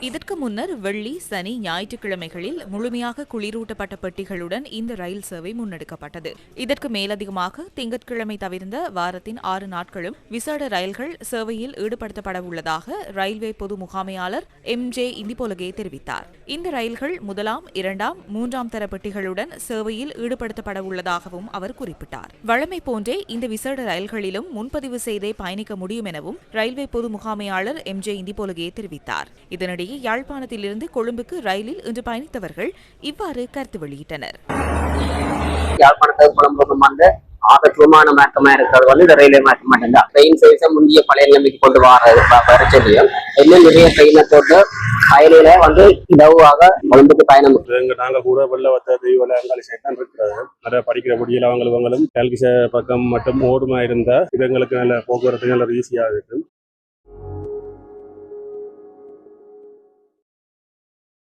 இதற்கு முன்னர் வெள்ளி சனி ஞாயிற்றுக்கிழமைகளில் முழுமையாக குளிரூட்டப்பட்ட பெட்டிகளுடன் இந்த ரயில் சேவை முன்னெடுக்கப்பட்டது. இதற்கு மேலதிகமாக திங்கட்கிழமை தவிர்ந்த வாரத்தின் ஆறு நாட்களும் விசேட ரயில்கள் சேவையில் ஈடுபடுத்தப்பட உள்ளதாக ரயில்வே பொது முகாமையாளர் எம். ஜே. இந்திபோலகே தெரிவித்தார். இந்த ரயில்கள் முதலாம் இரண்டாம் மூன்றாம் தர பெட்டிகளுடன் சேவையில் ஈடுபடுத்தப்பட உள்ளதாகவும் அவர் குறிப்பிட்டார். வழமை போன்றே இந்த விசேட ரயில்களிலும் முன்பதிவு செய்தே பயணிக்க முடியும் எனவும் ரயில்வே பொது முகாமையாளர் எம். ஜே. இந்திபோலகே தெரிவித்தார். இதனிடையே யாழ்ப்பாணத்திலிருந்து கொழும்புக்கு ரயிலில் இன்று பயணித்தவர்கள் இவ்வாறு கருத்து வெளியிட்டனர். யாழ்ப்பாணத்தை குழம்புக்கும் வந்து ஆபத்துவமான மாற்றமா இருக்கிறது வந்து இந்த ரயில்வே மாற்ற மட்டும்தான் ட்ரெயின் சைஸை முந்தைய பழைய நிலைமைக்கு கொண்டு வர சொல்லியும் இன்னும் நிறைய ட்ரெயினை தொட்டு ரயிலில வந்து இலவாக கொழும்புக்கு பயணம் எங்க நாங்க கூட வெள்ள வத்த தெய்வல அங்காளி சைட் தான் இருக்கிறது. நிறைய படிக்கிற முடியல அவங்களும் கல்கி பக்கம் மட்டும் ஓடுமா இருந்தா இது எங்களுக்கு நல்ல போக்குவரத்து நல்ல ஈஸியா இருக்கு.